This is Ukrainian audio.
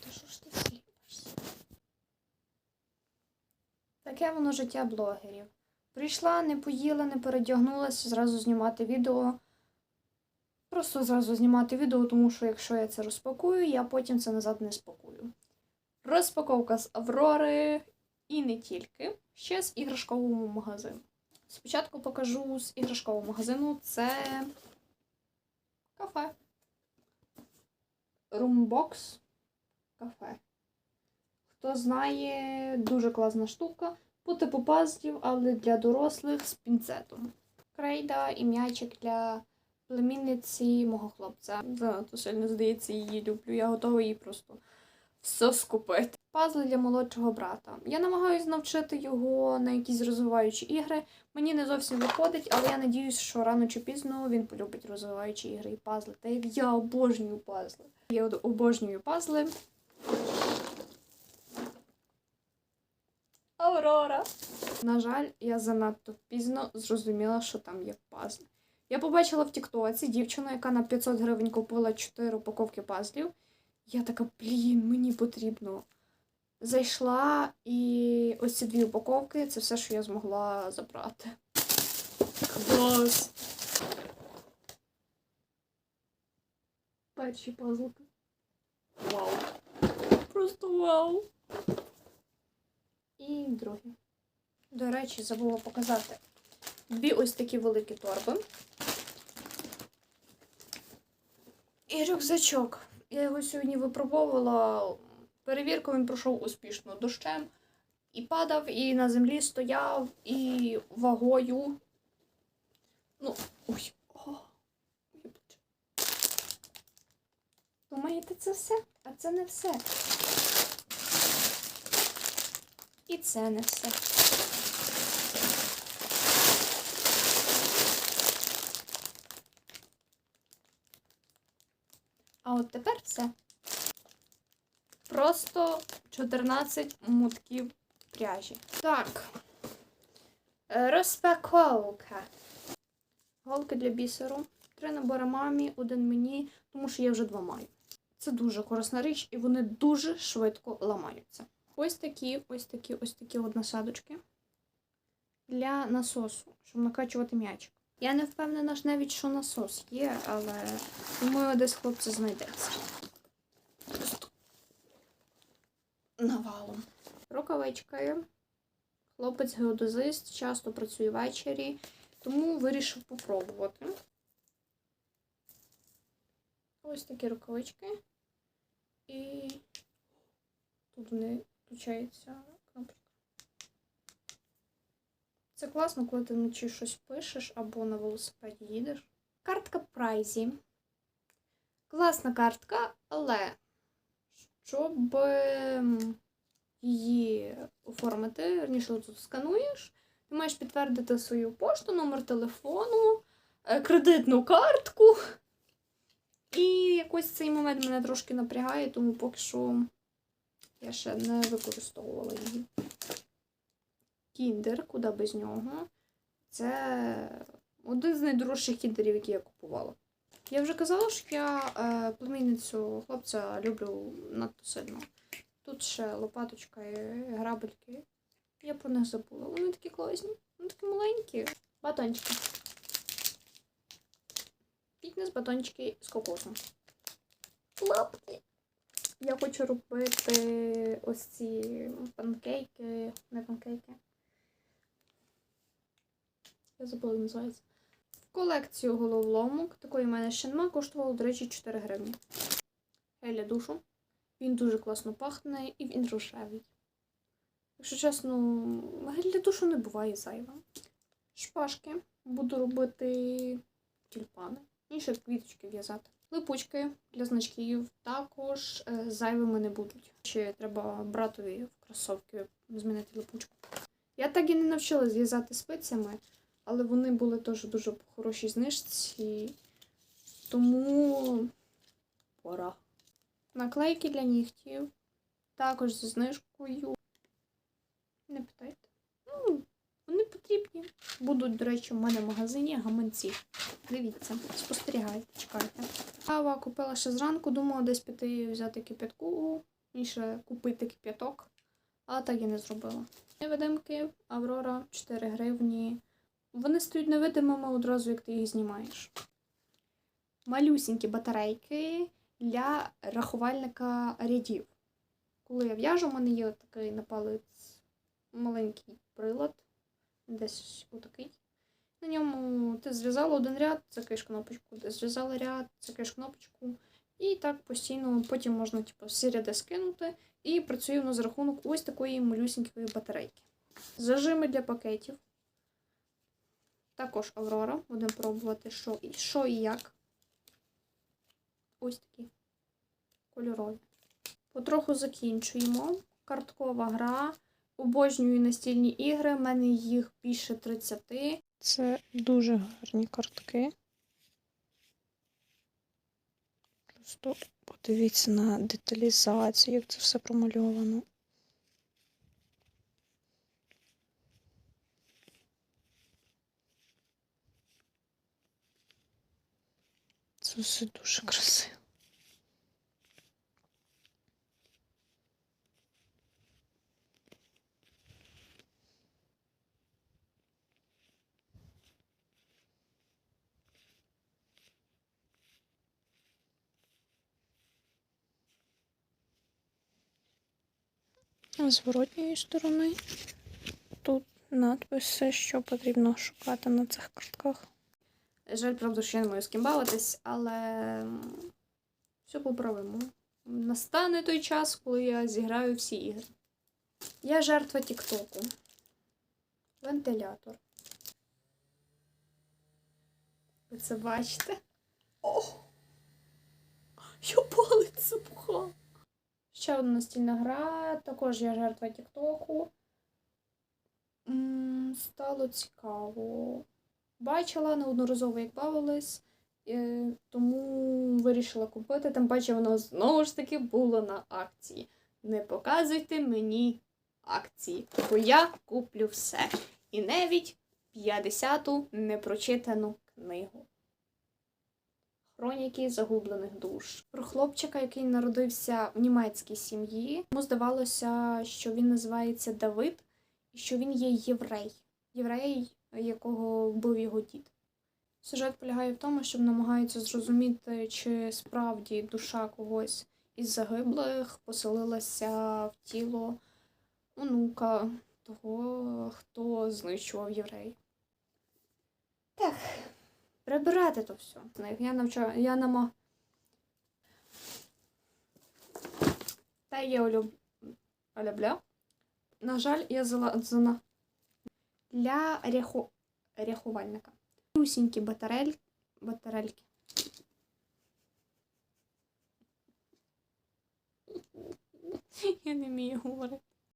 Та ж ти сліпишся? Таке воно життя блогерів. Прийшла, не поїла, не передягнулася, зразу знімати відео. Просто зразу знімати відео, тому що якщо я це розпакую, я потім це назад не спакую. Розпаковка з Аврори і не тільки. Ще з іграшкового магазину. Спочатку покажу з іграшкового магазину це кафе. Румбокс кафе. Хто знає, дуже класна штука. По типу пазлів, але для дорослих з пінцетом. Крейда і м'ячик для племінниці мого хлопця. Занадто сильно здається, її люблю. Я готова їй просто все скупити. Пазли для молодшого брата. Я намагаюся навчити його на якісь розвиваючі ігри. Мені не зовсім виходить, але я надіюсь, що рано чи пізно він полюбить розвиваючі ігри і пазли. Та як я обожнюю пазли. Я обожнюю пазли. Аврора. На жаль, я занадто пізно зрозуміла, що там є пазли. Я побачила в Тіктоці дівчину, яка на 500 гривень купила 4 упаковки пазлів. Я така, блін, мені потрібно. Зайшла і ось ці дві упаковки це все, що я змогла забрати. Клас! Перші пазлики. Вау! Просто вау! Другі. До речі, забула показати дві ось такі великі торби. І рюкзачок. Я його сьогодні випробовувала. Перевірку він пройшов успішно дощем. І падав, і на землі стояв, і вагою. Ну, ой. О. Думаєте, це все? А це не все. І це не все. А от тепер все. Просто 14 мутків пряжі. Так. Е, Розпаковка. Голки для бісеру. Три набори мамі, один мені, тому що я вже два маю. Це дуже корисна річ, і вони дуже швидко ламаються. Ось такі, ось такі, ось такі от насадочки для насосу, щоб накачувати м'ячик. Я не впевнена ж навіть, що насос є, але думаю, десь хлопці знайдеться. Просто навалом. Рукавички. Хлопець геодезист, часто працює ввечері, тому вирішив попробувати. Ось такі рукавички. І тут вони включається кнопочка. Це класно, коли ти вночі щось пишеш або на велосипеді їдеш. Картка Прайзі. Класна картка, але щоб ем, її оформити, раніше тут скануєш, ти маєш підтвердити свою пошту, номер телефону, е, кредитну картку. І якось цей момент мене трошки напрягає, тому поки що я ще не використовувала її. Кіндер, куди без нього. Це один з найдорожчих кіндерів, які я купувала. Я вже казала, що я е, племінницю хлопця люблю надто сильно. Тут ще лопаточка і грабельки. Я про них забула. Вони такі класні, вони такі маленькі. Батончики. Фітнес батончики з кокосом. Лапки. Я хочу робити ось ці панкейки, не панкейки. Я забула, називається. В колекцію головоломок, такої в мене ще нема, коштувало, до речі, 4 гривні. Гель для душу. Він дуже класно пахне і він рожевий. Якщо чесно, гель для душу не буває зайвим. Шпажки. Буду робити тюльпани. І квіточки в'язати. Липучки для значків також е, зайвими не будуть. Ще треба братові в кросовки змінити липучку. Я так і не навчилась зв'язати спицями, але вони були теж дуже по хорошій знижці. Тому пора. Наклейки для нігтів. Також зі знижкою. Не питайте. Ну, вони потрібні. Будуть, до речі, в мене в магазині гаманці. Дивіться, спостерігайте, чекайте. Кава купила ще зранку, думала десь піти взяти кипятку Інше купити кип'яток, але так і не зробила. Невидимки, Аврора 4 гривні. Вони стають невидимими одразу, як ти їх знімаєш. Малюсінькі батарейки для рахувальника рядів. Коли я в'яжу, у мене є такий на палець маленький прилад, десь отакий. На ньому ти зв'язала один ряд, закиш кнопочку, ти зв'язала ряд, закиш кнопочку. І так постійно потім можна типу, всі ряди скинути. І працює воно за рахунок ось такої малюсінької батарейки. Зажими для пакетів. Також Аврора. Будемо пробувати, що і, що і як. Ось такі кольорові. Потроху закінчуємо. Карткова гра. Обожнюю настільні ігри. У мене їх більше 30. Це дуже гарні картки. Просто подивіться на деталізацію, як це все промальовано. Це все дуже красиво. А з зворотньої сторони тут надписи, що потрібно шукати на цих картках. Жаль, правда, що я не маю з ким бавитись, але все поправимо. Настане той час, коли я зіграю всі ігри. Я жертва Тіктоку. Вентилятор. Ви це бачите? О! Я палець запухав. Ще одна настільна гра. Також я жертва Тіктоку. Стало цікаво. Бачила неодноразово, як бавилась, е, тому вирішила купити. Тим паче воно знову ж таки було на акції. Не показуйте мені акції, бо я куплю все. І навіть 50-ту непрочитану книгу. Хроніки загублених душ. Про хлопчика, який народився в німецькій сім'ї. Йому здавалося, що він називається Давид і що він є єврей. Єврей, якого вбив його дід. Сюжет полягає в тому, що намагаються зрозуміти, чи справді душа когось із загиблих поселилася в тіло онука того, хто знищував євреїв. Так, прибирати то все. Я навчаю, я нама. Та я улюб... улюбля. На жаль, я зала... для ряху... ряхувальника. Усінькі батарель... батарельки. Я не вмію говорити.